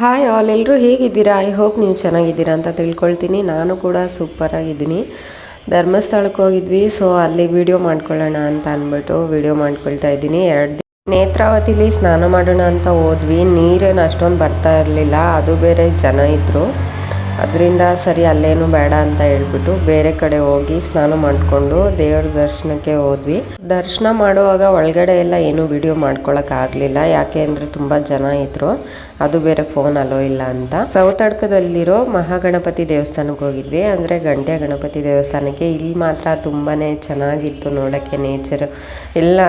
Hi all ಎಲ್ಲರೂ ಹೇಗಿದ್ದೀರಾ? I hope ನೀವು ಚೆನ್ನಾಗಿದ್ದೀರಾ ಅಂತ ತಿಳ್ಕೊಳ್ತೀನಿ. ನಾನು ಕೂಡ ಸೂಪರಾಗಿದ್ದೀನಿ ಧರ್ಮಸ್ಥಳಕ್ಕೆ ಹೋಗಿದ್ವಿ, ಸೊ ಅಲ್ಲಿ ವಿಡಿಯೋ ಮಾಡ್ಕೊಳ್ಳೋಣ ಅಂತ ಅಂದ್ಬಿಟ್ಟು ವಿಡಿಯೋ ಮಾಡ್ಕೊಳ್ತಾ ಇದ್ದೀನಿ. ಎರಡು ನೇತ್ರಾವತಿಲಿ ಸ್ನಾನ ಮಾಡೋಣ ಅಂತ ಹೋದ್ವಿ. ನೀರೇನು ಅಷ್ಟೊಂದು ಬರ್ತಾ ಇರಲಿಲ್ಲ, ಅದು ಬೇರೆ ಜನ ಇದ್ದರು ಅದರಿಂದ ಸರಿ ಅಲ್ಲೇನು ಬೇಡ ಅಂತ ಹೇಳ್ಬಿಟ್ಟು ಬೇರೆ ಕಡೆ ಹೋಗಿ ಸ್ನಾನ ಮಾಡಿಕೊಂಡು ದೇವ್ರ ದರ್ಶನಕ್ಕೆ ಹೋದ್ವಿ. ದರ್ಶನ ಮಾಡುವಾಗ ಒಳಗಡೆ ಎಲ್ಲ ಏನು ವಿಡಿಯೋ ಆಗ್ಲಿಲ್ಲ. ಯಾಕೆ ಅಂದ್ರೆ ತುಂಬಾ ಜನ ಇದ್ರು. ಅದು ಬೇರೆ ಫೋನ್ ಅಲೋ ಇಲ್ಲ ಅಂತ. ಸೌತಡ್ಕದಲ್ಲಿರೋ ಮಹಾಗಣಪತಿ ದೇವಸ್ಥಾನಕ್ಕೆ ಹೋಗಿದ್ವಿ. ಅಂದ್ರೆ ಗಂಟೆ ಗಣಪತಿ ದೇವಸ್ಥಾನಕ್ಕೆ. ಇಲ್ಲಿ ಮಾತ್ರ ತುಂಬಾನೇ ಚೆನ್ನಾಗಿತ್ತು ನೋಡಕ್ಕೆ ನೇಚರ್ ಎಲ್ಲ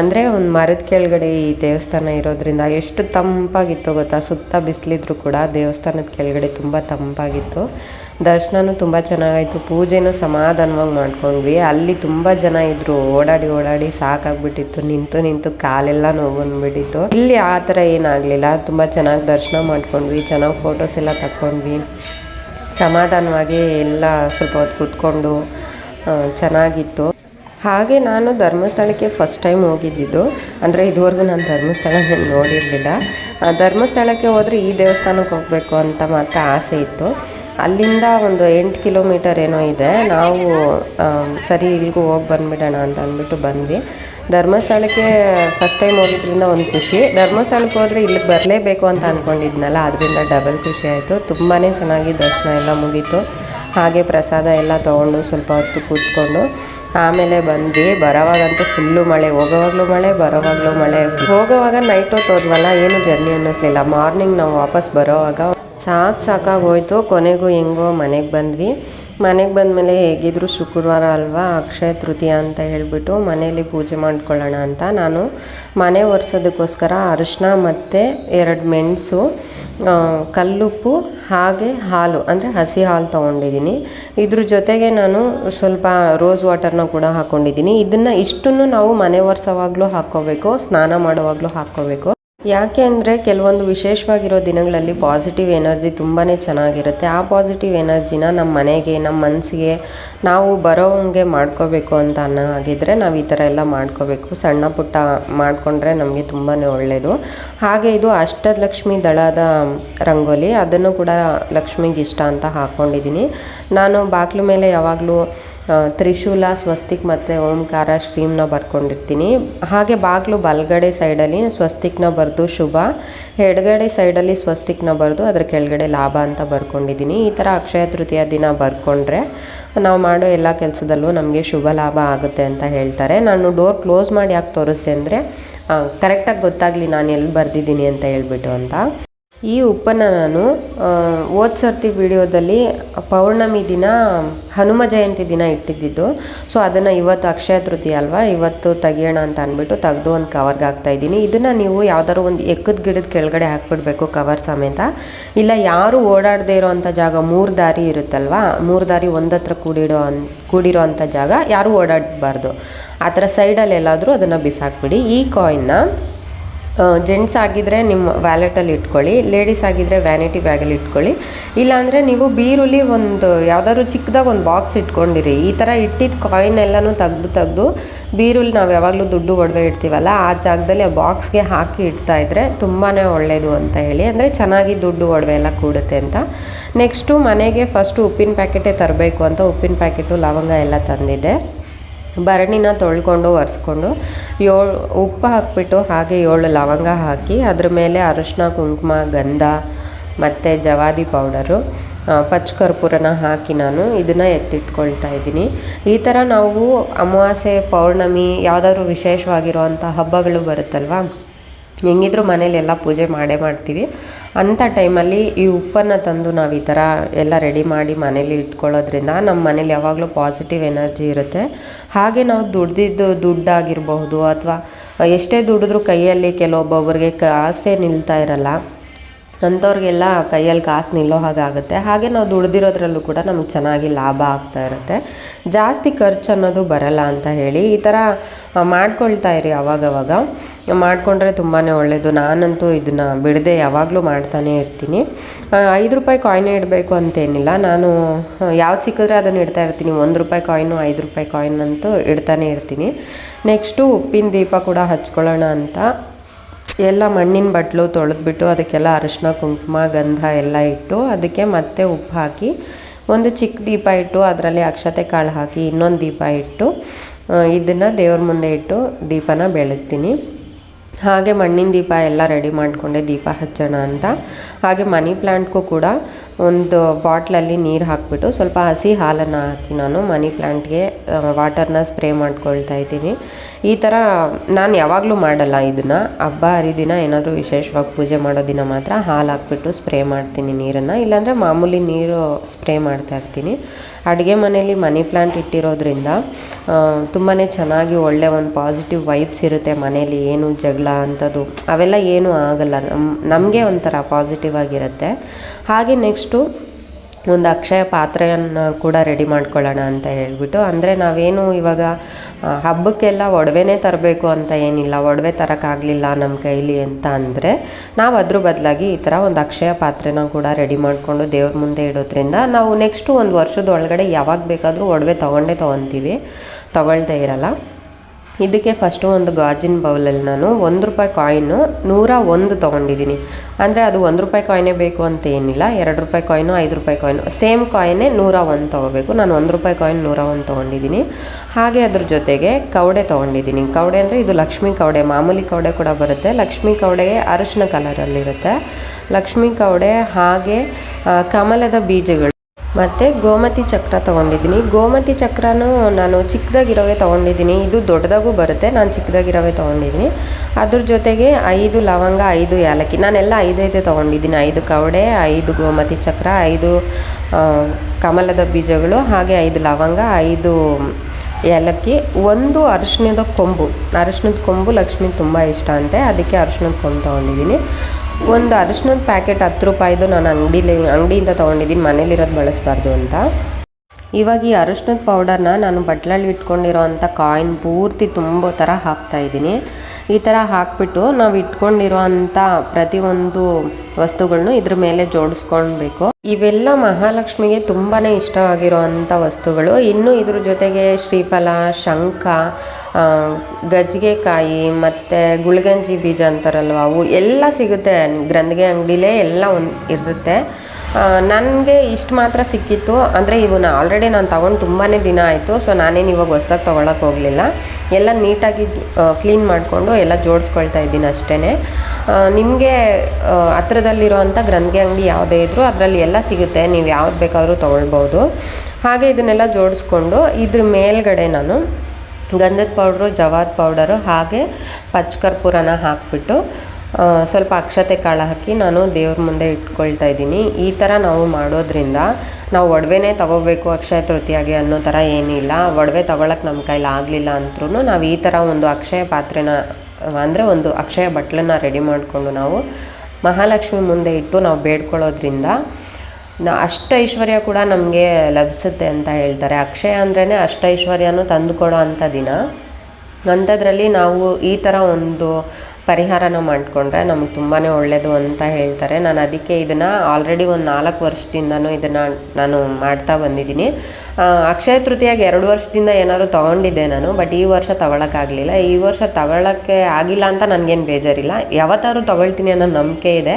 ಅಂದ್ರೆ ಒಂದು ಮರದ ಕೆಳಗಡೆ ಈ ದೇವಸ್ಥಾನ ಇರೋದ್ರಿಂದ ಎಷ್ಟು ತಂಪಾಗಿತ್ತು ಗೊತ್ತಾ? ಸುತ್ತ ಬಿಸಿಲಿದ್ರು ಕೂಡ ದೇವಸ್ಥಾನದ ಕೆಳಗಡೆ ತುಂಬ ತಂಪಾಗಿತ್ತು ದರ್ಶನನೂ ತುಂಬ ಚೆನ್ನಾಗಾಯಿತು. ಪೂಜೆನೂ ಸಮಾಧಾನವಾಗಿ ಮಾಡ್ಕೊಂಡ್ವಿ. ಅಲ್ಲಿ ತುಂಬ ಜನ ಇದ್ದರು ಓಡಾಡಿ ಓಡಾಡಿ ಸಾಕಾಗ್ಬಿಟ್ಟಿತ್ತು. ನಿಂತು ನಿಂತು ಕಾಲೆಲ್ಲ ನೋವು ಬಂದ್ಬಿಟ್ಟಿತ್ತು ಇಲ್ಲಿ ಆ ಥರ ಏನಾಗಲಿಲ್ಲ. ತುಂಬ ಚೆನ್ನಾಗಿ ದರ್ಶನ ಮಾಡ್ಕೊಂಡ್ವಿ. ಚೆನ್ನಾಗಿ ಫೋಟೋಸ್ ಎಲ್ಲ ತಕ್ಕೊಂಡ್ವಿ. ಸಮಾಧಾನವಾಗಿ ಎಲ್ಲ ಸ್ವಲ್ಪ ಹೊತ್ತು ಕೂತ್ಕೊಂಡು ಚೆನ್ನಾಗಿತ್ತು. ಹಾಗೆ ನಾನು ಧರ್ಮಸ್ಥಳಕ್ಕೆ ಫಸ್ಟ್ ಟೈಮ್ ಹೋಗಿದ್ದಿದ್ದು ಅಂದರೆ ಇದುವರೆಗೂ ನಾನು ಧರ್ಮಸ್ಥಳ ನೋಡಿರಲಿಲ್ಲ. ಧರ್ಮಸ್ಥಳಕ್ಕೆ ಹೋದರೆ ಈ ದೇವಸ್ಥಾನಕ್ಕೆ ಹೋಗಬೇಕು ಅಂತ ಮಾತ್ರ ಆಸೆ ಇತ್ತು. ಅಲ್ಲಿಂದ ಒಂದು ಎಂಟು ಕಿಲೋಮೀಟರ್ ಏನೋ ಇದೆ. ನಾವು ಸರಿ, ಇಲ್ಲಿಗೂ ಹೋಗಿ ಬಂದುಬಿಡೋಣ ಅಂತ ಅಂದ್ಬಿಟ್ಟು ಬಂದ್ವಿ. ಧರ್ಮಸ್ಥಳಕ್ಕೆ ಫಸ್ಟ್ ಟೈಮ್ ಹೋಗಿದ್ರಿಂದ ಒಂದು ಖುಷಿ. ಧರ್ಮಸ್ಥಳಕ್ಕೆ ಹೋದರೆ ಇಲ್ಲಿಗೆ ಬರಲೇಬೇಕು ಅಂತ ಅಂದ್ಕೊಂಡಿದ್ನಲ್ಲ ಅದರಿಂದ ಡಬಲ್ ಖುಷಿ ಆಯಿತು. ತುಂಬಾ ಚೆನ್ನಾಗಿ ದರ್ಶನ ಎಲ್ಲ ಮುಗೀತು. ಹಾಗೆ ಪ್ರಸಾದ ಎಲ್ಲ ತೊಗೊಂಡು ಸ್ವಲ್ಪ ಹೊತ್ತು ಕೂತ್ಕೊಂಡು. ಆಮೇಲೆ ಬಂದ್ವಿ ಬರೋವಾಗಂತೂ ಫುಲ್ಲು ಮಳೆ, ಹೋಗೋವಾಗಲೂ ಮಳೆ, ಬರೋವಾಗಲೂ ಮಳೆ. ಹೋಗೋವಾಗ ನೈಟ್ ಹೊತ್ತು ಹೋದ್ವಲ್ಲ, ಏನು ಜರ್ನಿ ಅನ್ನಿಸ್ಲಿಲ್ಲ. ಮಾರ್ನಿಂಗ್ ನಾವು ವಾಪಸ್ ಬರೋವಾಗ ಸಾಕು ಸಾಕಾಗೋಯ್ತು ಕೊನೆಗೂ ಹೆಂಗೋ ಮನೆಗೆ ಬಂದ್ವಿ. ಮನೆಗೆ ಬಂದಮೇಲೆ ಹೇಗಿದ್ರು ಶುಕ್ರವಾರ ಅಲ್ವಾ, ಅಕ್ಷಯ ತೃತೀಯ ಅಂತ ಹೇಳಿಬಿಟ್ಟು ಮನೆಯಲ್ಲಿ ಪೂಜೆ ಮಾಡ್ಕೊಳ್ಳೋಣ ಅಂತ ನಾನು ಮನೆ ಒರೆಸೋದಕ್ಕೋಸ್ಕರ ಅರಿಶಿನ ಮತ್ತು ಎರಡು ಮೆಣಸು ಕಲ್ಲುಪ್ಪು ಹಾಗೆ ಹಾಲು, ಅಂದರೆ ಹಸಿ ಹಾಲು ತೊಗೊಂಡಿದ್ದೀನಿ. ಇದ್ರ ಜೊತೆಗೆ ನಾನು ಸ್ವಲ್ಪ ರೋಸ್ ವಾಟರ್ನ ಕೂಡ ಹಾಕ್ಕೊಂಡಿದ್ದೀನಿ ಇದನ್ನು ಇಷ್ಟನ್ನು ನಾವು ಮನೆ ಒರೆಸೋವಾಗಲೂ ಹಾಕ್ಕೋಬೇಕು, ಸ್ನಾನ ಮಾಡುವಾಗಲೂ ಹಾಕ್ಕೋಬೇಕು. ಯಾಕೆ ಅಂದರೆ ಕೆಲವೊಂದು ವಿಶೇಷವಾಗಿರೋ ದಿನಗಳಲ್ಲಿ ಪಾಸಿಟಿವ್ ಎನರ್ಜಿ ತುಂಬಾ ಚೆನ್ನಾಗಿರುತ್ತೆ. ಆ ಪಾಸಿಟಿವ್ ಎನರ್ಜಿನ ನಮ್ಮ ಮನೆಗೆ ನಮ್ಮ ಮನಸ್ಸಿಗೆ ನಾವು ಬರೋವಂಗೆ ಮಾಡ್ಕೋಬೇಕು ಅಂತ ಅನ್ನೋ ಹಾಗಿದ್ರೆ ನಾವು ಈ ಥರ ಎಲ್ಲ ಮಾಡ್ಕೋಬೇಕು. ಸಣ್ಣ ಪುಟ್ಟ ಮಾಡಿಕೊಂಡ್ರೆ ನಮಗೆ ತುಂಬಾ ಒಳ್ಳೆಯದು ಹಾಗೆ ಇದು ಅಷ್ಟಲಕ್ಷ್ಮಿ ದಳದ ರಂಗೋಲಿ. ಅದನ್ನು ಕೂಡ ಲಕ್ಷ್ಮಿಗೆ ಇಷ್ಟ ಅಂತ ಹಾಕ್ಕೊಂಡಿದ್ದೀನಿ ನಾನು ಬಾಗಿಲು ಮೇಲೆ ಯಾವಾಗಲೂ ತ್ರಿಶೂಲ, ಸ್ವಸ್ತಿಕ್ ಮತ್ತು ಓಂಕಾರ ಶ್ರೀಮ್ನ ಬರ್ಕೊಂಡಿರ್ತೀನಿ. ಹಾಗೆ ಬಾಗಿಲು ಬಲಗಡೆ ಸೈಡಲ್ಲಿ ಸ್ವಸ್ತಿಕ್ನ ಬರೆದು ಶುಭ, ಎಡಗಡೆ ಸೈಡಲ್ಲಿ ಸ್ವಸ್ತಿಕ್ನ ಬರೆದು ಅದರ ಕೆಳಗಡೆ ಲಾಭ ಅಂತ ಬರ್ಕೊಂಡಿದ್ದೀನಿ. ಈ ಥರ ಅಕ್ಷಯ ತೃತೀಯ ದಿನ ಬರ್ಕೊಂಡ್ರೆ ನಾವು ಮಾಡೋ ಎಲ್ಲ ಕೆಲಸದಲ್ಲೂ ನಮಗೆ ಶುಭ ಲಾಭ ಆಗುತ್ತೆ ಅಂತ ಹೇಳ್ತಾರೆ. ನಾನು ಡೋರ್ ಕ್ಲೋಸ್ ಮಾಡಿ ಯಾಕೆ ತೋರಿಸ್ದೆ ಅಂದರೆ ಕರೆಕ್ಟಾಗಿ ಗೊತ್ತಾಗಲಿ ನಾನು ಎಲ್ಲಿ ಬರೆದಿದ್ದೀನಿ ಅಂತ ಹೇಳ್ಬಿಟ್ಟು ಅಂತ. ಈ ಉಪ್ಪನ್ನ ನಾನು ಹೋದ ಸರ್ತಿ ವಿಡಿಯೋದಲ್ಲಿ ಪೌರ್ಣಮಿ ದಿನ ಹನುಮ ಜಯಂತಿ ದಿನ ಇಟ್ಟಿದ್ದಿದ್ದು. ಸೊ, ಅದನ್ನು ಇವತ್ತು ಅಕ್ಷಯ ತೃತೀಯ ಅಲ್ವಾ? ಇವತ್ತು ತೆಗಿಯೋಣ ಅಂತ ಅಂದ್ಬಿಟ್ಟು ತೆಗೆದು ಒಂದು ಕವರ್ಗೆ ಹಾಕ್ತಾ ಇದ್ದೀನಿ. ಇದನ್ನು ನೀವು ಯಾವ್ದಾದ್ರು ಒಂದು ಎಕ್ಕದ ಗಿಡದ ಕೆಳಗಡೆ ಹಾಕ್ಬಿಡ್ಬೇಕು ಕವರ್ ಸಮೇತ. ಇಲ್ಲ, ಯಾರು ಓಡಾಡದೇ ಇರೋ ಅಂಥ ಜಾಗ, ಮೂರು ದಾರಿ ಇರುತ್ತಲ್ವಾ? ಮೂರು ದಾರಿ ಒಂದತ್ರ ಕೂಡಿಡೋ ಅನ್, ಕೂಡಿರೋ ಅಂಥ ಜಾಗ ಯಾರೂ ಓಡಾಡಬಾರ್ದು. ಆ ಥರ ಸೈಡಲ್ಲಿ ಎಲ್ಲಾದರೂ ಅದನ್ನು ಬಿಸಾಕ್ಬಿಡಿ. ಈ ಕಾಯಿನ್ನ ಜೆಂಟ್ಸ್ ಆಗಿದ್ದರೆ ನಿಮ್ಮ ವ್ಯಾಲೆಟಲ್ಲಿ ಇಟ್ಕೊಳ್ಳಿ ಲೇಡೀಸ್ ಆಗಿದ್ದರೆ ವ್ಯಾನಿಟಿ ಬ್ಯಾಗಲ್ಲಿ ಇಟ್ಕೊಳ್ಳಿ. ಇಲ್ಲಾಂದರೆ ನೀವು ಬೀರುಲಿ ಒಂದು ಯಾವುದಾದ್ರು ಚಿಕ್ಕದಾಗ ಒಂದು ಬಾಕ್ಸ್ ಇಟ್ಕೊಂಡಿರಿ. ಈ ಥರ ಇಟ್ಟಿದ್ದ ಕಾಯಿನ್ ಎಲ್ಲನೂ ತೆಗ್ದು ತೆಗ್ದು ಬೀರುಲಿ ನಾವು ಯಾವಾಗಲೂ ದುಡ್ಡು ಒಡವೆ ಇಡ್ತೀವಲ್ಲ, ಆ ಜಾಗದಲ್ಲಿ ಆ ಬಾಕ್ಸ್ಗೆ ಹಾಕಿ ಇಡ್ತಾ ಇದ್ದರೆ ತುಂಬಾ ಒಳ್ಳೆಯದು ಅಂತ ಹೇಳಿ. ಅಂದರೆ ಚೆನ್ನಾಗಿ ದುಡ್ಡು ಒಡವೆ ಎಲ್ಲ ಕೂಡುತ್ತೆ ಅಂತ. ನೆಕ್ಸ್ಟು ಮನೆಗೆ ಫಸ್ಟು ಉಪ್ಪಿನ ಪ್ಯಾಕೆಟೇ ತರಬೇಕು ಅಂತ ಉಪ್ಪಿನ ಪ್ಯಾಕೆಟು ಲವಂಗ ಎಲ್ಲ ತಂದಿದ್ದೆ. ಭರಣಿನ ತೊಳ್ಕೊಂಡು ಒರೆಸ್ಕೊಂಡು ಏಳು ಉಪ್ಪು ಹಾಕಿಬಿಟ್ಟು ಹಾಗೆ ಏಳು ಲವಂಗ ಹಾಕಿ ಅದ್ರ ಮೇಲೆ ಅರಶಿನ, ಕುಂಕುಮ, ಗಂಧ ಮತ್ತು ಜವಾದಿ ಪೌಡರು ಪಚ್ಚ ಕರ್ಪೂರನ ಹಾಕಿ ನಾನು ಇದನ್ನು ಎತ್ತಿಟ್ಕೊಳ್ತಾ ಇದ್ದೀನಿ. ಈ ಥರ ನಾವು ಅಮಾವಾಸ್ಯೆ ಪೌರ್ಣಮಿ ಯಾವುದಾದ್ರೂ ವಿಶೇಷವಾಗಿರುವಂಥ ಹಬ್ಬಗಳು ಬರುತ್ತಲ್ವಾ? ಹೆಂಗಿದ್ರು ಮನೇಲಿ ಎಲ್ಲ ಪೂಜೆ ಮಾಡೇ ಮಾಡ್ತೀವಿ. ಅಂಥ ಟೈಮಲ್ಲಿ ಈ ಉಪ್ಪನ್ನು ತಂದು ನಾವು ಈ ಥರ ಎಲ್ಲ ರೆಡಿ ಮಾಡಿ ಮನೇಲಿ ಇಟ್ಕೊಳ್ಳೋದ್ರಿಂದ ನಮ್ಮ ಮನೇಲಿ ಯಾವಾಗಲೂ ಪಾಸಿಟಿವ್ ಎನರ್ಜಿ ಇರುತ್ತೆ. ಹಾಗೆ ನಾವು ದುಡ್ದಿದ್ದು ದುಡ್ಡಾಗಿರಬಹುದು ಅಥವಾ ಎಷ್ಟೇ ದುಡಿದ್ರೂ ಕೈಯಲ್ಲಿ ಕೆಲವೊಬ್ಬೊಬ್ಬರಿಗೆ ಕಾಸೇ ನಿಲ್ತಾ ಇರಲ್ಲ. ಅಂಥವ್ರಿಗೆಲ್ಲ ಕೈಯಲ್ಲಿ ಕಾಸು ನಿಲ್ಲೋ ಹಾಗಾಗುತ್ತೆ ಹಾಗೆ ನಾವು ದುಡ್ದಿರೋದ್ರಲ್ಲೂ ಕೂಡ ನಮ್ಗೆ ಚೆನ್ನಾಗಿ ಲಾಭ ಆಗ್ತಾ ಇರುತ್ತೆ. ಜಾಸ್ತಿ ಖರ್ಚು ಅನ್ನೋದು ಬರಲ್ಲ ಅಂತ ಹೇಳಿ ಈ ಥರ ಮಾಡ್ಕೊಳ್ತಾ ಇರಿ ಅವಾಗವಾಗ. ಮಾಡಿಕೊಂಡ್ರೆ ತುಂಬಾ ಒಳ್ಳೆಯದು ನಾನಂತೂ ಇದನ್ನು ಬಿಡದೆ ಯಾವಾಗಲೂ ಮಾಡ್ತಾನೆ ಇರ್ತೀನಿ. ಐದು ರೂಪಾಯಿ ಕಾಯಿನೇ ಇಡಬೇಕು ಅಂತೇನಿಲ್ಲ. ನಾನು ಯಾವ್ದು ಸಿಕ್ಕಿದ್ರೆ ಅದನ್ನು ಇಡ್ತಾ ಇರ್ತೀನಿ. ಒಂದು ರೂಪಾಯಿ ಕಾಯಿನು ಐದು ರೂಪಾಯಿ ಕಾಯಿನ್ ಅಂತೂ ಇಡ್ತಾನೆ ಇರ್ತೀನಿ. ನೆಕ್ಸ್ಟು ಉಪ್ಪಿನ ದೀಪ ಕೂಡ ಹಚ್ಕೊಳ್ಳೋಣ ಅಂತ. ಎಲ್ಲ ಮಣ್ಣಿನ ಬಟ್ಲು ತೊಳೆದ್ಬಿಟ್ಟು ಅದಕ್ಕೆಲ್ಲ ಅರಿಶಿನ ಕುಂಕುಮ, ಗಂಧ ಎಲ್ಲ ಇಟ್ಟು ಅದಕ್ಕೆ ಮತ್ತೆ ಉಪ್ಪು ಹಾಕಿ ಒಂದು ಚಿಕ್ಕ ದೀಪ ಇಟ್ಟು ಅದರಲ್ಲಿ ಅಕ್ಷತೆ ಕಾಳು ಹಾಕಿ ಇನ್ನೊಂದು ದೀಪ ಇಟ್ಟು ಇದನ್ನು ದೇವ್ರ ಮುಂದೆ ಇಟ್ಟು ದೀಪನ ಬೆಳಗ್ತೀನಿ. ಹಾಗೆ ಮಣ್ಣಿನ ದೀಪ ಎಲ್ಲ ರೆಡಿ ಮಾಡಿಕೊಂಡೆ ದೀಪ ಹಚ್ಚೋಣ ಅಂತ. ಹಾಗೆ ಮನಿ ಪ್ಲ್ಯಾಂಟ್ಗೂ ಕೂಡ ಒಂದು ಬಾಟ್ಲಲ್ಲಿ ನೀರು ಹಾಕಿಬಿಟ್ಟು ಸ್ವಲ್ಪ ಹಸಿ ಹಾಲನ್ನು ಹಾಕಿ ನಾನು ಮನಿ ಪ್ಲ್ಯಾಂಟ್ಗೆ ವಾಟರ್ನ ಸ್ಪ್ರೇ ಮಾಡ್ಕೊಳ್ತಾ ಇದ್ದೀನಿ. ಈ ಥರ ನಾನು ಯಾವಾಗಲೂ ಮಾಡಲ್ಲ ಇದನ್ನು. ಹಬ್ಬ, ಹರಿದಿನ ಏನಾದರೂ ವಿಶೇಷವಾಗಿ ಪೂಜೆ ಮಾಡೋ ದಿನ ಮಾತ್ರ ಹಾಲು ಹಾಕ್ಬಿಟ್ಟು ಸ್ಪ್ರೇ ಮಾಡ್ತೀನಿ ನೀರನ್ನು. ಇಲ್ಲಾಂದರೆ ಮಾಮೂಲಿ ನೀರು ಸ್ಪ್ರೇ ಮಾಡ್ತಾ ಇರ್ತೀನಿ. ಅಡುಗೆ ಮನೆಯಲ್ಲಿ ಮನಿ ಪ್ಲ್ಯಾಂಟ್ ಇಟ್ಟಿರೋದ್ರಿಂದ ತುಂಬಾ ಚೆನ್ನಾಗಿ ಒಳ್ಳೆ ಒಂದು ಪಾಸಿಟಿವ್ ವೈಬ್ಸ್ ಇರುತ್ತೆ ಮನೆಯಲ್ಲಿ. ಏನು ಜಗಳ ಅಂಥದ್ದು, ಅವೆಲ್ಲ ಏನೂ ಆಗಲ್ಲ. ನಮಗೆ ಒಂಥರ ಪಾಸಿಟಿವ್ ಆಗಿರುತ್ತೆ. ಹಾಗೆ ನೆಕ್ಸ್ಟು ಒಂದು ಅಕ್ಷಯ ಪಾತ್ರೆಯನ್ನು ಕೂಡ ರೆಡಿ ಮಾಡ್ಕೊಳ್ಳೋಣ ಅಂತ ಹೇಳಿಬಿಟ್ಟು, ಅಂದರೆ ನಾವೇನು ಇವಾಗ ಹಬ್ಬಕ್ಕೆಲ್ಲ ಒಡವೆನೇ ತರಬೇಕು ಅಂತ ಏನಿಲ್ಲ, ಒಡವೆ ತರೋಕ್ಕಾಗಲಿಲ್ಲ ನಮ್ಮ ಕೈಲಿ ಅಂತ ಅಂದರೆ ನಾವು ಅದ್ರ ಬದಲಾಗಿ ಈ ಥರ ಒಂದು ಅಕ್ಷಯ ಪಾತ್ರೆನ ಕೂಡ ರೆಡಿ ಮಾಡಿಕೊಂಡು ದೇವ್ರ ಮುಂದೆ ಇಡೋದ್ರಿಂದ ನಾವು ನೆಕ್ಸ್ಟು ಒಂದು ವರ್ಷದ ಒಳಗಡೆ ಯಾವಾಗ ಬೇಕಾದರೂ ಒಡವೆ ತೊಗೊಂಡೇ ತೊಗೊತೀವಿ ತೊಗೊಳ್ದೇ ಇರಲ್ಲ. ಇದಕ್ಕೆ ಫಸ್ಟು ಒಂದು ಗಾಜಿನ ಬೌಲಲ್ಲಿ ನಾನು ಒಂದು ರೂಪಾಯಿ ಕಾಯಿನು ನೂರ ಒಂದು ತೊಗೊಂಡಿದ್ದೀನಿ. ಅಂದರೆ ಅದು ಒಂದು ರೂಪಾಯಿ ಕಾಯಿನೇ ಬೇಕು ಅಂತ ಏನಿಲ್ಲ, ಎರಡು ರೂಪಾಯಿ ಕಾಯಿನು ಐದು ರೂಪಾಯಿ ಕಾಯಿನು ಸೇಮ್ ಕಾಯಿನೇ ನೂರ ಒಂದು ತೊಗೋಬೇಕು. ನಾನು ಒಂದು ರೂಪಾಯಿ ಕಾಯಿನ್ ನೂರ ಒಂದು ತೊಗೊಂಡಿದ್ದೀನಿ. ಹಾಗೆ ಅದ್ರ ಜೊತೆಗೆ ಕವಡೆ ತೊಗೊಂಡಿದ್ದೀನಿ. ಕವಡೆ ಅಂದರೆ ಇದು ಲಕ್ಷ್ಮಿ ಕವಡೆ, ಮಾಮೂಲಿ ಕವಡೆ ಕೂಡ ಬರುತ್ತೆ. ಲಕ್ಷ್ಮಿ ಕವಡೆಗೆ ಅರಶಿನ ಕಲರಲ್ಲಿರುತ್ತೆ ಲಕ್ಷ್ಮಿ ಕವಡೆ ಹಾಗೆ ಕಮಲದ ಬೀಜಗಳು ಮತ್ತು ಗೋಮತಿ ಚಕ್ರ ತೊಗೊಂಡಿದ್ದೀನಿ. ಗೋಮತಿ ಚಕ್ರನೂ ನಾನು ಚಿಕ್ಕದಾಗಿರೋವೆ ತೊಗೊಂಡಿದ್ದೀನಿ. ಇದು ದೊಡ್ಡದಾಗೂ ಬರುತ್ತೆ. ನಾನು ಚಿಕ್ಕದಾಗಿರೋವೆ ತೊಗೊಂಡಿದ್ದೀನಿ. ಅದ್ರ ಜೊತೆಗೆ ಐದು ಲವಂಗ, ಐದು ಏಲಕ್ಕಿ. ನಾನೆಲ್ಲ ಐದೈದೇ ತೊಗೊಂಡಿದ್ದೀನಿ. ಐದು ಕವಡೆ, ಐದು ಗೋಮತಿ ಚಕ್ರ, ಐದು ಕಮಲದ ಬೀಜಗಳು, ಹಾಗೆ ಐದು ಲವಂಗ, ಐದು ಏಲಕ್ಕಿ. ಒಂದು ಅರಿಶಿಣದ ಕೊಂಬು. ಅರಿಶಿಣದ ಕೊಂಬು ಲಕ್ಷ್ಮಿ ತುಂಬ ಇಷ್ಟ ಅಂತೆ. ಅದಕ್ಕೆ ಅರಿಶಿಣದ ಕೊಂಬು ತೊಗೊಂಡಿದ್ದೀನಿ. ಒಂದು ಅರಿಶಿನದ ಪ್ಯಾಕೆಟ್ ಹತ್ತು ರೂಪಾಯಿದು ನಾನು ಅಂಗಡಿಲಿ ಅಂಗಡಿಯಿಂದ ತೊಗೊಂಡಿದ್ದೀನಿ, ಮನೇಲಿರೋದು ಬಳಸಬಾರ್ದು ಅಂತ. ಇವಾಗ ಈ ಅರಿಶಿನದ ಪೌಡರ್ನ ನಾನು ಬಟ್ಲಲ್ಲಿ ಇಟ್ಕೊಂಡಿರೋ ಅಂಥ ಕಾಯಿನ್ ಪೂರ್ತಿ ತುಂಬೋ ಥರ ಹಾಕ್ತಾ ಇದ್ದೀನಿ. ಈ ಥರ ಹಾಕ್ಬಿಟ್ಟು ನಾವು ಇಟ್ಕೊಂಡಿರುವಂಥ ಪ್ರತಿಯೊಂದು ವಸ್ತುಗಳನ್ನು ಇದ್ರ ಮೇಲೆ ಜೋಡಿಸ್ಕೊಳ್ಬೇಕು. ಇವೆಲ್ಲ ಮಹಾಲಕ್ಷ್ಮಿಗೆ ತುಂಬಾ ಇಷ್ಟವಾಗಿರುವಂಥ ವಸ್ತುಗಳು. ಇನ್ನು ಇದ್ರ ಜೊತೆಗೆ ಶ್ರೀಫಲ, ಶಂಖ ಗಜ್ಜಿಗೆಕಾಯಿ ಮತ್ತು ಗುಳ್ಗಂಜಿ ಬೀಜ ಅಂತಾರಲ್ವ, ಅವು ಎಲ್ಲ ಸಿಗುತ್ತೆ. ಗ್ರಂಥಿಗೆ ಅಂಗಡಿಲೇ ಎಲ್ಲ ಒಂದು ಇರುತ್ತೆ. ನನಗೆ ಇಷ್ಟು ಮಾತ್ರ ಸಿಕ್ಕಿತ್ತು. ಅಂದರೆ ಇವನ್ನ ಆಲ್ರೆಡಿ ನಾನು ತೊಗೊಂಡು ತುಂಬಾ ದಿನ ಆಯಿತು ಸೊ ನಾನೇನು ಇವಾಗ ಹೊಸ್ದಾಗಿ ತೊಗೊಳಕ್ಕೆ ಹೋಗಲಿಲ್ಲ. ಎಲ್ಲ ನೀಟಾಗಿ ಕ್ಲೀನ್ ಮಾಡಿಕೊಂಡು ಎಲ್ಲ ಜೋಡಿಸ್ಕೊಳ್ತಾ ಇದ್ದೀನಿ ಅಷ್ಟೇ ನಿಮಗೆ ಹತ್ರದಲ್ಲಿರೋ ಅಂಥ ಗ್ರಂಥಿಗೆ ಅಂಗಡಿ ಯಾವುದೇ ಇದ್ದರೂ ಅದರಲ್ಲಿ ಎಲ್ಲ ಸಿಗುತ್ತೆ, ನೀವು ಯಾವ್ದು ಬೇಕಾದರೂ ತೊಗೊಳ್ಬೋದು. ಹಾಗೆ ಇದನ್ನೆಲ್ಲ ಜೋಡಿಸ್ಕೊಂಡು ಇದ್ರ ಮೇಲ್ಗಡೆ ನಾನು ಗಂಧದ ಪೌಡ್ರು ಜವಾದ್ ಪೌಡರು ಹಾಗೆ ಪಚ್ಕರ್ಪೂರನ ಹಾಕಿಬಿಟ್ಟು ಸ್ವಲ್ಪ ಅಕ್ಷತೆ ಕಾಳು ಹಾಕಿ ನಾನು ದೇವ್ರ ಮುಂದೆ ಇಟ್ಕೊಳ್ತಾ ಇದ್ದೀನಿ. ಈ ಥರ ನಾವು ಮಾಡೋದ್ರಿಂದ ನಾವು ಒಡವೆನೇ ತಗೋಬೇಕು ಅಕ್ಷಯ ತೃತೀಯಾಗಿ ಅನ್ನೋ ಥರ ಏನಿಲ್ಲ. ಒಡವೆ ತಗೊಳಕ್ಕೆ ನಮ್ಮ ಕೈಲಿ ಆಗಲಿಲ್ಲ ಅಂದ್ರೂ ನಾವು ಈ ಥರ ಒಂದು ಅಕ್ಷಯ ಪಾತ್ರೆನ, ಅಂದರೆ ಒಂದು ಅಕ್ಷಯ ಬಟ್ಲನ್ನ ರೆಡಿ ಮಾಡಿಕೊಂಡು ನಾವು ಮಹಾಲಕ್ಷ್ಮಿ ಮುಂದೆ ಇಟ್ಟು ನಾವು ಬೇಡ್ಕೊಳ್ಳೋದ್ರಿಂದ ನ ಅಷ್ಟೈಶ್ವರ್ಯ ಕೂಡ ನಮಗೆ ಲಭಿಸುತ್ತೆ ಅಂತ ಹೇಳ್ತಾರೆ. ಅಕ್ಷಯ ಅಂದ್ರೇ ಅಷ್ಟೈಶ್ವರ್ಯನೂ ತಂದುಕೊಡೋ ಅಂಥ ದಿನ. ಅಂಥದ್ರಲ್ಲಿ ನಾವು ಈ ಥರ ಒಂದು ಪರಿಹಾರನ ಮಾಡಿಕೊಂಡ್ರೆ ನಮಗೆ ತುಂಬಾ ಒಳ್ಳೆಯದು ಅಂತ ಹೇಳ್ತಾರೆ. ನಾನು ಅದಕ್ಕೆ ಇದನ್ನು ಆಲ್ರೆಡಿ ಒಂದು ನಾಲ್ಕು ವರ್ಷದಿಂದನೂ ಇದನ್ನು ನಾನು ಮಾಡ್ತಾ ಬಂದಿದ್ದೀನಿ. ಅಕ್ಷಯ ತೃತೀಯಾಗಿ ಎರಡು ವರ್ಷದಿಂದ ಏನಾದರೂ ತೊಗೊಂಡಿದ್ದೆ ನಾನು, ಬಟ್ ಈ ವರ್ಷ ತಗೊಳಕ್ಕಾಗಲಿಲ್ಲ. ಈ ವರ್ಷ ತಗೊಳ್ಳೋಕ್ಕೆ ಆಗಿಲ್ಲ ಅಂತ ನನಗೇನು ಬೇಜಾರಿಲ್ಲ. ಯಾವತ್ತಾದ್ರೂ ತೊಗೊಳ್ತೀನಿ ಅನ್ನೋ ನಂಬಿಕೆ ಇದೆ.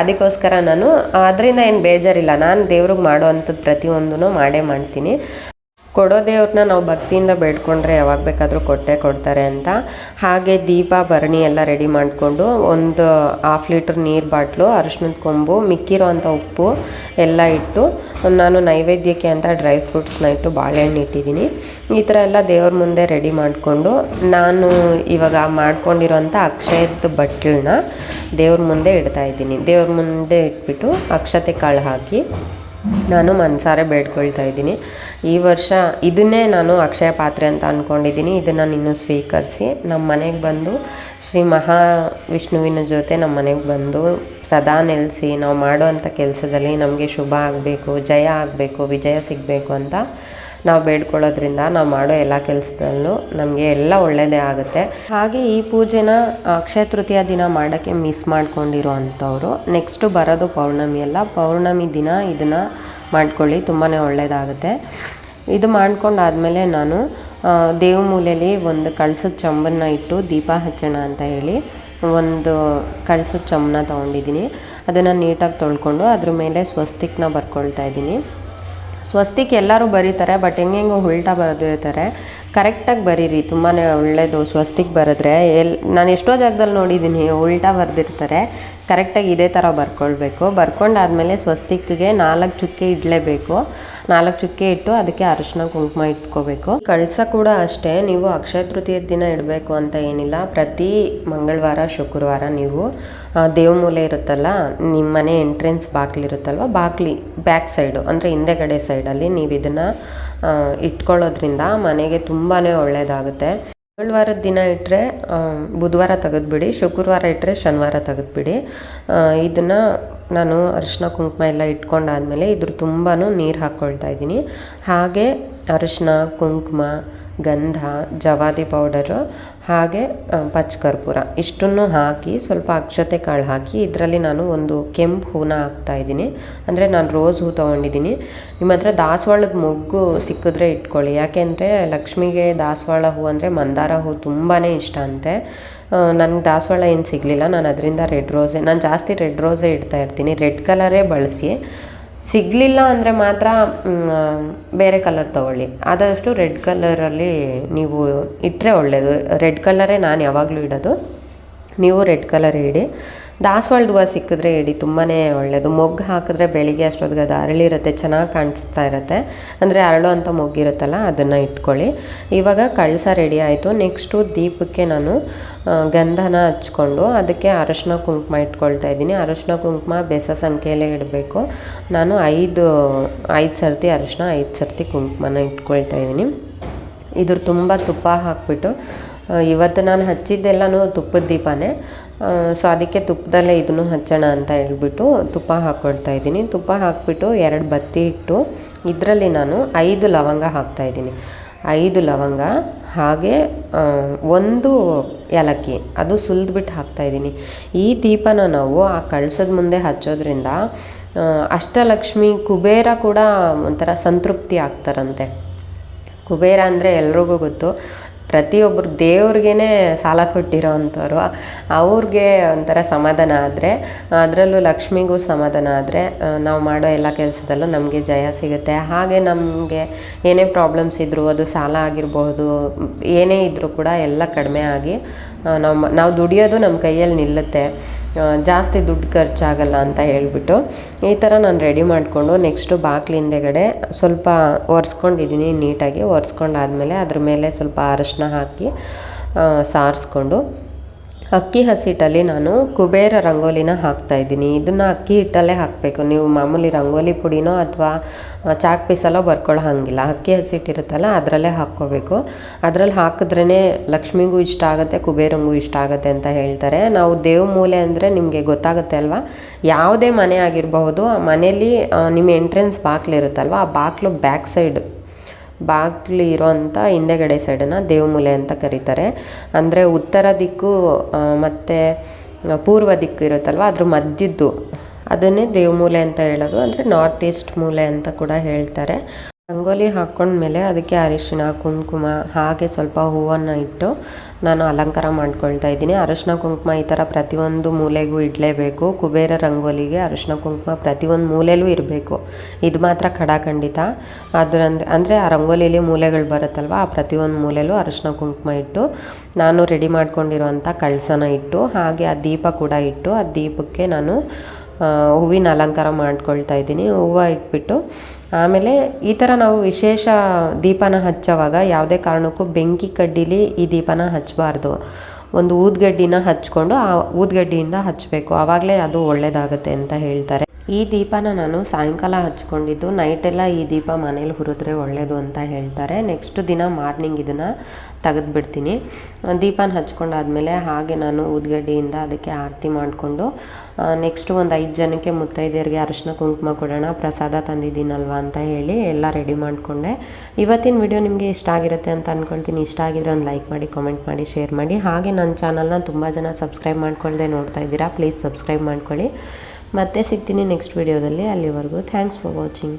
ಅದಕ್ಕೋಸ್ಕರ ನಾನು, ಅದರಿಂದ ಏನು ಬೇಜಾರಿಲ್ಲ. ನಾನು ದೇವ್ರಿಗೆ ಮಾಡೋ ಅಂಥದ್ದು ಪ್ರತಿಯೊಂದೂ ಮಾಡೇ ಮಾಡ್ತೀನಿ. ಕೊಡೋ ದೇವ್ರನ್ನ ನಾವು ಭಕ್ತಿಯಿಂದ ಬೇಡ್ಕೊಂಡ್ರೆ ಯಾವಾಗ ಬೇಕಾದರೂ ಕೊಟ್ಟೆ ಕೊಡ್ತಾರೆ ಅಂತ. ಹಾಗೆ ದೀಪ, ಭರಣಿ ಎಲ್ಲ ರೆಡಿ ಮಾಡಿಕೊಂಡು ಒಂದು ಹಾಫ್ ಲೀಟ್ರ್ ನೀರು ಬಾಟ್ಲು ಅರಿಶಿನದ ಕೊಂಬು, ಮಿಕ್ಕಿರೋ ಅಂಥ ಉಪ್ಪು ಎಲ್ಲ ಇಟ್ಟು ನಾನು ನೈವೇದ್ಯಕ್ಕೆ ಅಂತ ಡ್ರೈ ಫ್ರೂಟ್ಸ್ನ ಇಟ್ಟು ಬಾಳೆಹಣ್ಣು ಇಟ್ಟಿದ್ದೀನಿ. ಈ ಥರ ಎಲ್ಲ ದೇವ್ರ ಮುಂದೆ ರೆಡಿ ಮಾಡಿಕೊಂಡು ನಾನು ಇವಾಗ ಮಾಡ್ಕೊಂಡಿರೋಂಥ ಅಕ್ಷಯದ ಬಟ್ಲನ್ನ ದೇವ್ರ ಮುಂದೆ ಇಡ್ತಾ ಇದ್ದೀನಿ. ದೇವ್ರ ಮುಂದೆ ಇಟ್ಬಿಟ್ಟು ಅಕ್ಷತೆ ಕಾಳು ಹಾಕಿ ನಾನು ಮನಸಾರೆ ಬೇಡ್ಕೊಳ್ತಾ ಇದ್ದೀನಿ. ಈ ವರ್ಷ ಇದನ್ನೇ ನಾನು ಅಕ್ಷಯ ಪಾತ್ರೆ ಅಂತ ಅಂದ್ಕೊಂಡಿದ್ದೀನಿ ಇದನ್ನು ನೀನು ಸ್ವೀಕರಿಸಿ ನಮ್ಮ ಮನೆಗೆ ಬಂದು ಶ್ರೀ ಮಹಾವಿಷ್ಣುವಿನ ಜೊತೆ ನಮ್ಮ ಮನೆಗೆ ಬಂದು ಸದಾ ನೆಲೆಸಿ ನಾವು ಮಾಡೋ ಅಂಥ ಕೆಲಸದಲ್ಲಿ ನಮಗೆ ಶುಭ ಆಗಬೇಕು, ಜಯ ಆಗಬೇಕು, ವಿಜಯ ಸಿಗಬೇಕು ಅಂತ ನಾವು ಬೇಡ್ಕೊಳ್ಳೋದ್ರಿಂದ ನಾವು ಮಾಡೋ ಎಲ್ಲ ಕೆಲಸದಲ್ಲೂ ನಮಗೆ ಎಲ್ಲ ಒಳ್ಳೆಯದೇ ಆಗುತ್ತೆ. ಹಾಗೆ ಈ ಪೂಜೆನ ಅಕ್ಷಯ ತೃತೀಯ ದಿನ ಮಾಡೋಕ್ಕೆ ಮಿಸ್ ಮಾಡ್ಕೊಂಡಿರೋ ಅಂಥವ್ರು ನೆಕ್ಸ್ಟು ಬರೋದು ಪೌರ್ಣಮಿ ಅಲ್ಲ, ಪೌರ್ಣಮಿ ದಿನ ಇದನ್ನು ಮಾಡ್ಕೊಳ್ಳಿ ತುಂಬಾ ಒಳ್ಳೆಯದಾಗುತ್ತೆ ಇದು ಮಾಡ್ಕೊಂಡಾದಮೇಲೆ ನಾನು ದೇವ ಮೂಲೆಯಲ್ಲಿ ಒಂದು ಕಳ್ಸದ ಚಂಬನ್ನ ಇಟ್ಟು ದೀಪ ಹಚ್ಚೋಣ ಅಂತ ಹೇಳಿ ಒಂದು ಕಳ್ಸದ ಚಂಬನ್ನ ತೊಗೊಂಡಿದ್ದೀನಿ. ಅದನ್ನು ನೀಟಾಗಿ ತೊಳ್ಕೊಂಡು ಅದ್ರ ಮೇಲೆ ಸ್ವಸ್ತಿಕ್ನ ಬರ್ಕೊಳ್ತಾ ಇದ್ದೀನಿ. ಸ್ವಸ್ತಿಕ್ ಎಲ್ಲರೂ ಬರೀತಾರೆ ಬಟ್ ಹೆಂಗೆಂಗೋ ಉಲ್ಟಾ ಬರೆದಿರ್ತಾರೆ. ಕರೆಕ್ಟಾಗಿ ಬರೀರಿ ತುಂಬಾ ಒಳ್ಳೆಯದು ಸ್ವಸ್ತಿಗೆ ಬರೆದ್ರೆ. ಎಲ್, ನಾನು ಎಷ್ಟೋ ಜಾಗದಲ್ಲಿ ನೋಡಿದ್ದೀನಿ ಉಲ್ಟಾ ಬರೆದಿರ್ತಾರೆ. ಕರೆಕ್ಟಾಗಿ ಇದೇ ಥರ ಬರ್ಕೊಳ್ಬೇಕು. ಬರ್ಕೊಂಡಾದ್ಮೇಲೆ ಸ್ವಸ್ತಿಕ್ಗೆ ನಾಲ್ಕು ಚುಕ್ಕೆ ಇಡಲೇಬೇಕು. ನಾಲ್ಕು ಚುಕ್ಕೆ ಇಟ್ಟು ಅದಕ್ಕೆ ಅರಿಶಿನ, ಕುಂಕುಮ ಇಟ್ಕೋಬೇಕು. ಕಳಸ ಕೂಡ ಅಷ್ಟೇ, ನೀವು ಅಕ್ಷಯ ತೃತೀಯ ದಿನ ಇಡಬೇಕು ಅಂತ ಏನಿಲ್ಲ. ಪ್ರತಿ ಮಂಗಳವಾರ, ಶುಕ್ರವಾರ ನೀವು ದೇವಮೂಲೆ ಇರುತ್ತಲ್ಲ, ನಿಮ್ಮ ಮನೆ ಎಂಟ್ರೆನ್ಸ್ ಬಾಗಿಲಿರುತ್ತಲ್ವ ಬಾಗಿಲಿ ಬ್ಯಾಕ್ ಸೈಡು ಅಂದರೆ ಹಿಂದೆಗಡೆ ಸೈಡಲ್ಲಿ ನೀವು ಇದನ್ನು ಇಟ್ಕೊಳ್ಳೋದ್ರಿಂದ ಮನೆಗೆ ತುಂಬಾ ಒಳ್ಳೆಯದಾಗುತ್ತೆ ಮಂಗಳವಾರದ ದಿನ ಇಟ್ಟರೆ ಬುಧವಾರ ತೆಗೆದುಬಿಡಿ, ಶುಕ್ರವಾರ ಇಟ್ಟರೆ ಶನಿವಾರ ತೆಗೆದುಬಿಡಿ. ಇದನ್ನು ನಾನು ಅರಿಶಿನ ಕುಂಕುಮ ಎಲ್ಲ ಇಟ್ಕೊಂಡಾದ್ಮೇಲೆ ಇದ್ರ ತುಂಬಾ ನೀರು ಹಾಕ್ಕೊಳ್ತಾ ಇದ್ದೀನಿ. ಹಾಗೆ ಅರಿಶಿನ, ಕುಂಕುಮ ಗಂಧ, ಜವಾದಿ ಪೌಡರು ಹಾಗೆ ಪಚ್ ಕರ್ಪೂರ ಇಷ್ಟನ್ನು ಹಾಕಿ ಸ್ವಲ್ಪ ಅಕ್ಷತೆ ಕಾಳು ಹಾಕಿ, ಇದರಲ್ಲಿ ನಾನು ಒಂದು ಕೆಂಪು ಹೂನ ಹಾಕ್ತಾ ಇದ್ದೀನಿ. ಅಂದರೆ ನಾನು ರೋಸ್ ಹೂ ತೊಗೊಂಡಿದ್ದೀನಿ. ನಿಮ್ಮ ಹತ್ರ ದಾಸವಾಳದ ಮೊಗ್ಗು ಸಿಕ್ಕಿದ್ರೆ ಇಟ್ಕೊಳ್ಳಿ. ಯಾಕೆಂದರೆ ಲಕ್ಷ್ಮಿಗೆ ದಾಸವಾಳ ಹೂ ಅಂದರೆ ಮಂದಾರ ಹೂ ತುಂಬಾ ಇಷ್ಟ ಅಂತೆ. ನನಗೆ ದಾಸವಾಳ ಏನು ಸಿಗಲಿಲ್ಲ. ನಾನು ಅದರಿಂದ ರೆಡ್ ರೋಸೆ ನಾನು ಜಾಸ್ತಿ ರೆಡ್ ರೋಸೆ ಇಡ್ತಾ ಇರ್ತೀನಿ. ರೆಡ್ ಕಲರೇ ಬಳಸಿ. ಸಿಗಲಿಲ್ಲ ಅಂದರೆ ಮಾತ್ರ ಬೇರೆ ಕಲರ್ ತೊಗೊಳ್ಳಿ. ಆದಷ್ಟು ರೆಡ್ ಕಲರಲ್ಲಿ ನೀವು ಇಟ್ಟರೆ ಒಳ್ಳೆಯದು ರೆಡ್ ಕಲರೇ ನಾನು ಯಾವಾಗಲೂ ಇಡೋದು. ನೀವು ರೆಡ್ ಕಲರ್ ಇಡಿ. ದಾಸವಾಳದ ಹೂವು ಸಿಕ್ಕಿದ್ರೆ ಇಡಿ ತುಂಬಾ ಒಳ್ಳೆಯದು ಮೊಗ್ಗು ಹಾಕಿದ್ರೆ ಬೆಳಿಗ್ಗೆ ಅಷ್ಟೊತ್ತಿಗೆ ಅದು ಅರಳಿರುತ್ತೆ, ಚೆನ್ನಾಗಿ ಕಾಣಿಸ್ತಾ ಇರುತ್ತೆ. ಅಂದರೆ ಅರಳು ಅಂತ ಮೊಗ್ಗಿರುತ್ತಲ್ಲ, ಅದನ್ನು ಇಟ್ಕೊಳ್ಳಿ. ಇವಾಗ ಕಳಸ ರೆಡಿ ಆಯಿತು. ನೆಕ್ಸ್ಟು ದೀಪಕ್ಕೆ ನಾನು ಗಂಧನ ಹಚ್ಕೊಂಡು ಅದಕ್ಕೆ ಅರಶಿನ ಕುಂಕುಮ ಇಟ್ಕೊಳ್ತಾ ಇದ್ದೀನಿ. ಅರಶಿನ ಕುಂಕುಮ ಬೆಸ ಸಂಖ್ಯೆಯಲ್ಲೇ ಇಡಬೇಕು. ನಾನು ಐದು ಐದು ಸರ್ತಿ ಅರಶಿನ, ಐದು ಸರ್ತಿ ಕುಂಕುಮನ ಇಟ್ಕೊಳ್ತಾ ಇದ್ದೀನಿ. ಇದ್ರ ತುಂಬ ತುಪ್ಪ ಹಾಕ್ಬಿಟ್ಟು ಇವತ್ತು ನಾನು ಹಚ್ಚಿದ್ದೆಲ್ಲನೂ ತುಪ್ಪದ ದೀಪನೇ. ಸೊ ಅದಕ್ಕೆ ತುಪ್ಪದಲ್ಲೇ ಇದನ್ನು ಹಚ್ಚೋಣ ಅಂತ ಹೇಳ್ಬಿಟ್ಟು ತುಪ್ಪ ಹಾಕ್ಕೊಳ್ತಾ ಇದ್ದೀನಿ. ತುಪ್ಪ ಹಾಕ್ಬಿಟ್ಟು ಎರಡು ಬತ್ತಿ ಇಟ್ಟು ಇದರಲ್ಲಿ ನಾನು ಐದು ಲವಂಗ ಹಾಕ್ತಾ ಇದ್ದೀನಿ. ಐದು ಲವಂಗ ಹಾಗೆ ಒಂದು ಏಲಕ್ಕಿ, ಅದು ಸುಲಿದ್ಬಿಟ್ಟು ಹಾಕ್ತಾಯಿದ್ದೀನಿ ಈ ದೀಪನ ನಾವು ಆ ಕಳಸದ ಮುಂದೆ ಹಚ್ಚೋದ್ರಿಂದ ಅಷ್ಟಲಕ್ಷ್ಮಿ ಕುಬೇರ ಕೂಡ ಒಂಥರ ಸಂತೃಪ್ತಿ ಆಗ್ತಾರಂತೆ. ಕುಬೇರ ಅಂದರೆ ಎಲ್ರಿಗೂ ಗೊತ್ತು. ಪ್ರತಿಯೊಬ್ಬರು ದೇವ್ರಿಗೇ ಸಾಲ ಕೊಟ್ಟಿರೋ ಅಂಥವ್ರು ಅವ್ರಿಗೆ ಒಂಥರ ಸಮಾಧಾನ ಆದರೆ, ಅದರಲ್ಲೂ ಲಕ್ಷ್ಮಿಗೂ ಸಮಾಧಾನ ಆದರೆ ನಾವು ಮಾಡೋ ಎಲ್ಲ ಕೆಲಸದಲ್ಲೂ ನಮಗೆ ಜಯ ಸಿಗುತ್ತೆ. ಹಾಗೆ ನಮಗೆ ಏನೇ ಪ್ರಾಬ್ಲಮ್ಸ್ ಇದ್ದರೂ ಅದು ಸಾಲ ಆಗಿರಬಹುದು ಏನೇ ಇದ್ದರೂ ಕೂಡ ಎಲ್ಲ ಕಡಿಮೆ ಆಗಿ ನಾವು ನಾವು ದುಡಿಯೋದು ನಮ್ಮ ಕೈಯಲ್ಲಿ ನಿಲ್ಲುತ್ತೆ. ಜಾಸ್ತಿ ದುಡ್ಡು ಖರ್ಚಾಗಲ್ಲ ಅಂತ ಹೇಳಿಬಿಟ್ಟು ಈ ಥರ ನಾನು ರೆಡಿ ಮಾಡಿಕೊಂಡು ನೆಕ್ಸ್ಟು ಬಾಕ್ಲ ಹಿಂದೆಗಡೆ ಸ್ವಲ್ಪ ಒರೆಸ್ಕೊಂಡಿದ್ದೀನಿ, ನೀಟಾಗಿ ಒರೆಸ್ಕೊಂಡಾದ್ಮೇಲೆ ಅದ್ರ ಮೇಲೆ ಸ್ವಲ್ಪ ಅರಶಿನ ಹಾಕಿ ಸಾರಿಸ್ಕೊಂಡು ಅಕ್ಕಿ ಹಸಿಟ್ಟಲ್ಲಿ ನಾನು ಕುಬೇರ ರಂಗೋಲಿನ ಹಾಕ್ತಾ ಇದ್ದೀನಿ. ಇದನ್ನು ಅಕ್ಕಿ ಹಿಟ್ಟಲ್ಲೇ ಹಾಕಬೇಕು. ನೀವು ಮಾಮೂಲಿ ರಂಗೋಲಿ ಪುಡಿನೋ ಅಥವಾ ಚಾಕ್ ಪೀಸಲ್ಲೋ ಬರ್ಕೊಳ್ಳೋ ಹಾಗಿಲ್ಲ. ಅಕ್ಕಿ ಹಸಿಟ್ಟಿರುತ್ತಲ್ಲ ಅದರಲ್ಲೇ ಹಾಕ್ಕೋಬೇಕು. ಅದರಲ್ಲಿ ಹಾಕಿದ್ರೇ ಲಕ್ಷ್ಮಿಗೂ ಇಷ್ಟ ಆಗುತ್ತೆ, ಕುಬೇರಂಗೂ ಇಷ್ಟ ಆಗುತ್ತೆ ಅಂತ ಹೇಳ್ತಾರೆ. ನಾವು ದೇವ್ ಮೂಲೆ ಅಂದರೆ ನಿಮಗೆ ಗೊತ್ತಾಗುತ್ತೆ ಅಲ್ವಾ? ಯಾವುದೇ ಮನೆ ಆಗಿರಬಹುದು, ಆ ಮನೇಲಿ ನಿಮ್ಮ ಎಂಟ್ರೆನ್ಸ್ ಬಾಗಿಲಿರುತ್ತಲ್ವ ಆ ಬಾಕ್ಲು ಬ್ಯಾಕ್ ಸೈಡ್ ಬಾಗಿಲು ಇರೋಂಥ ಹಿಂದೆಗಡೆ ಸೈಡನ್ನು ದೇವಮೂಲೆ ಅಂತ ಕರೀತಾರೆ. ಅಂದರೆ ಉತ್ತರ ದಿಕ್ಕು ಮತ್ತು ಪೂರ್ವ ದಿಕ್ಕು ಇರುತ್ತಲ್ವ, ಅದ್ರ ಮಧ್ಯದ್ದು. ಅದನ್ನೇ ದೇವಮೂಲೆ ಅಂತ ಹೇಳೋದು. ಅಂದರೆ ನಾರ್ತ್ ಈಸ್ಟ್ ಮೂಲೆ ಅಂತ ಕೂಡ ಹೇಳ್ತಾರೆ. ರಂಗೋಲಿ ಹಾಕ್ಕೊಂಡ್ಮೇಲೆ ಅದಕ್ಕೆ ಅರಿಶಿನ ಕುಂಕುಮ ಹಾಗೆ ಸ್ವಲ್ಪ ಹೂವನ್ನು ಇಟ್ಟು ನಾನು ಅಲಂಕಾರ ಮಾಡ್ಕೊಳ್ತಾ ಇದ್ದೀನಿ. ಅರಿಶಿನ ಕುಂಕುಮ ಈ ಥರ ಪ್ರತಿಯೊಂದು ಮೂಲೆಗೂ ಇಡಲೇಬೇಕು. ಕುಬೇರ ರಂಗೋಲಿಗೆ ಅರಿಶಿನ ಕುಂಕುಮ ಪ್ರತಿಯೊಂದು ಮೂಲೆಯಲ್ಲೂ ಇರಬೇಕು. ಇದು ಮಾತ್ರ ಖಡಾಖಂಡಿತ ಅದರಂದ್ರೆ ಅಂದರೆ ಆ ರಂಗೋಲಿಲಿ ಮೂಲೆಗಳು ಬರುತ್ತಲ್ವ, ಆ ಪ್ರತಿಯೊಂದು ಮೂಲೆಯಲ್ಲೂ ಅರಿಶಿನ ಕುಂಕುಮ ಇಟ್ಟು ನಾನು ರೆಡಿ ಮಾಡ್ಕೊಂಡಿರುವಂಥ ಕಳಸನ ಇಟ್ಟು ಹಾಗೆ ಆ ದೀಪ ಕೂಡ ಇಟ್ಟು ಆ ದೀಪಕ್ಕೆ ನಾನು ಹೂವಿನ ಅಲಂಕಾರ ಮಾಡ್ಕೊಳ್ತಾ ಇದ್ದೀನಿ, ಹೂವು ಇಟ್ಬಿಟ್ಟು. ಆಮೇಲೆ ಈ ಥರ ನಾವು ವಿಶೇಷ ದೀಪನ ಹಚ್ಚೋವಾಗ ಯಾವುದೇ ಕಾರಣಕ್ಕೂ ಬೆಂಕಿ ಕಡ್ಡಿಲಿ ಈ ದೀಪನ ಹಚ್ಚಬಾರ್ದು. ಒಂದು ಊದ್ಗಡ್ಡಿನ ಹಚ್ಕೊಂಡು ಆ ಊದ್ಗಡ್ಡಿಯಿಂದ ಹಚ್ಚಬೇಕು. ಆವಾಗಲೇ ಅದು ಒಳ್ಳೆಯದಾಗುತ್ತೆ ಅಂತ ಹೇಳ್ತಾರೆ. ಈ ದೀಪನ ನಾನು ಸಾಯಂಕಾಲ ಹಚ್ಕೊಂಡಿದ್ದು, ನೈಟೆಲ್ಲ ಈ ದೀಪ ಮನೇಲಿ ಹುರಿದ್ರೆ ಒಳ್ಳೆಯದು ಅಂತ ಹೇಳ್ತಾರೆ. ನೆಕ್ಸ್ಟ್ ದಿನ ಮಾರ್ನಿಂಗ್ ಇದನ್ನು ತೆಗೆದುಬಿಡ್ತೀನಿ. ದೀಪನ ಹಚ್ಕೊಂಡಾದಮೇಲೆ ಹಾಗೆ ನಾನು ಊದ್ಗಡ್ಡಿಯಿಂದ ಅದಕ್ಕೆ ಆರತಿ ಮಾಡಿಕೊಂಡು ನೆಕ್ಸ್ಟ್ ಒಂದು ಐದು ಜನಕ್ಕೆ ಮುತ್ತೈದೆಯರಿಗೆ ಅರಶಿನ ಕುಂಕುಮ ಕೊಡೋಣ, ಪ್ರಸಾದ ತಂದಿದ್ದೀನಲ್ವ ಅಂತ ಹೇಳಿ ಎಲ್ಲ ರೆಡಿ ಮಾಡಿಕೊಂಡೆ. ಇವತ್ತಿನ ವಿಡಿಯೋ ನಿಮಗೆ ಇಷ್ಟ ಆಗಿರುತ್ತೆ ಅಂತ ಅಂದ್ಕೊಳ್ತೀನಿ ಇಷ್ಟ ಆಗಿದ್ರೆ ಒಂದು ಲೈಕ್ ಮಾಡಿ ಕಾಮೆಂಟ್ ಮಾಡಿ ಶೇರ್ ಮಾಡಿ. ಹಾಗೆ ನನ್ನ ಚಾನಲ್ನ ತುಂಬ ಜನ ಸಬ್ಸ್ಕ್ರೈಬ್ ಮಾಡ್ಕೊಳ್ಳದೆ ನೋಡ್ತಾ ಇದ್ದೀರಾ ಪ್ಲೀಸ್ ಸಬ್ಸ್ಕ್ರೈಬ್ ಮಾಡ್ಕೊಳ್ಳಿ. ಮತ್ತೆ ಸಿಗ್ತೀನಿ ನೆಕ್ಸ್ಟ್ ವಿಡಿಯೋದಲ್ಲಿ ಅಲ್ಲಿವರೆಗೂ ಥ್ಯಾಂಕ್ಸ್ ಫಾರ್ ವಾಚಿಂಗ್